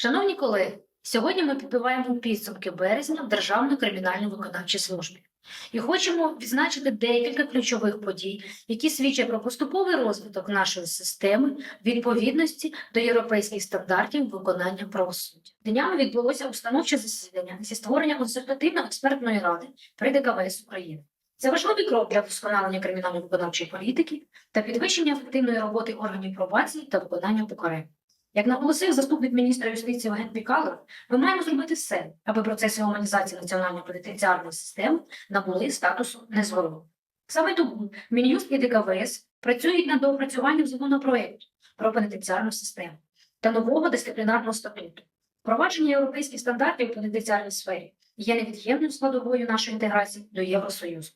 Шановні колеги, сьогодні ми підбиваємо підсумки березня в Державної кримінально-виконавчій службі і хочемо відзначити декілька ключових подій, які свідчать про поступовий розвиток нашої системи відповідності до європейських стандартів виконання правосуддя. Днями відбулося установче засідання зі створення консультативно-експертної ради при ДКВС України. Це важливий крок для вдосконалення кримінально-виконавчої політики та підвищення ефективної роботи органів пробації та виконання покарань. Як наголосив заступник міністра юстиції Євген Пікалов, ми маємо зробити все, аби процеси гуманізації національної пенітенціарної системи набули статусу незворотного. Саме тому Мін'юст і ДКВС працюють над доопрацюванням законопроекту про пенітенціарну систему та нового дисциплінарного статуту. Впровадження європейських стандартів у пенітенціарній сфері є невід'ємною складовою нашої інтеграції до Євросоюзу.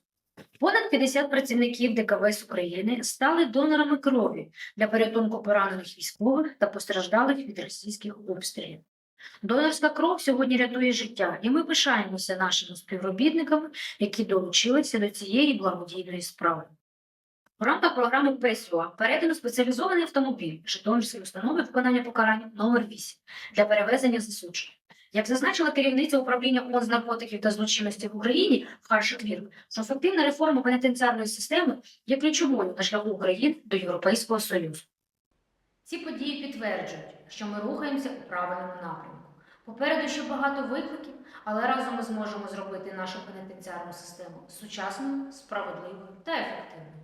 Понад 50 працівників ДКВС України стали донорами крові для порятунку поранених військових та постраждалих від російських обстрілів. Донорська кров сьогодні рятує життя, і ми пишаємося нашими співробітниками, які долучилися до цієї благодійної справи. У рамках програми ПСЮА передано спеціалізований автомобіль Житомирської установи виконання покарань номер 8 для перевезення засуджених. Як зазначила керівниця управління ООН з наркотиків та злочинності в Україні що ефективна реформа пенітенціарної системи є ключовою на шляху України до Європейського Союзу. Ці події підтверджують, що ми рухаємося у правильному напрямку. Попереду ще багато викликів, але разом ми зможемо зробити нашу пенітенціарну систему сучасною, справедливою та ефективною.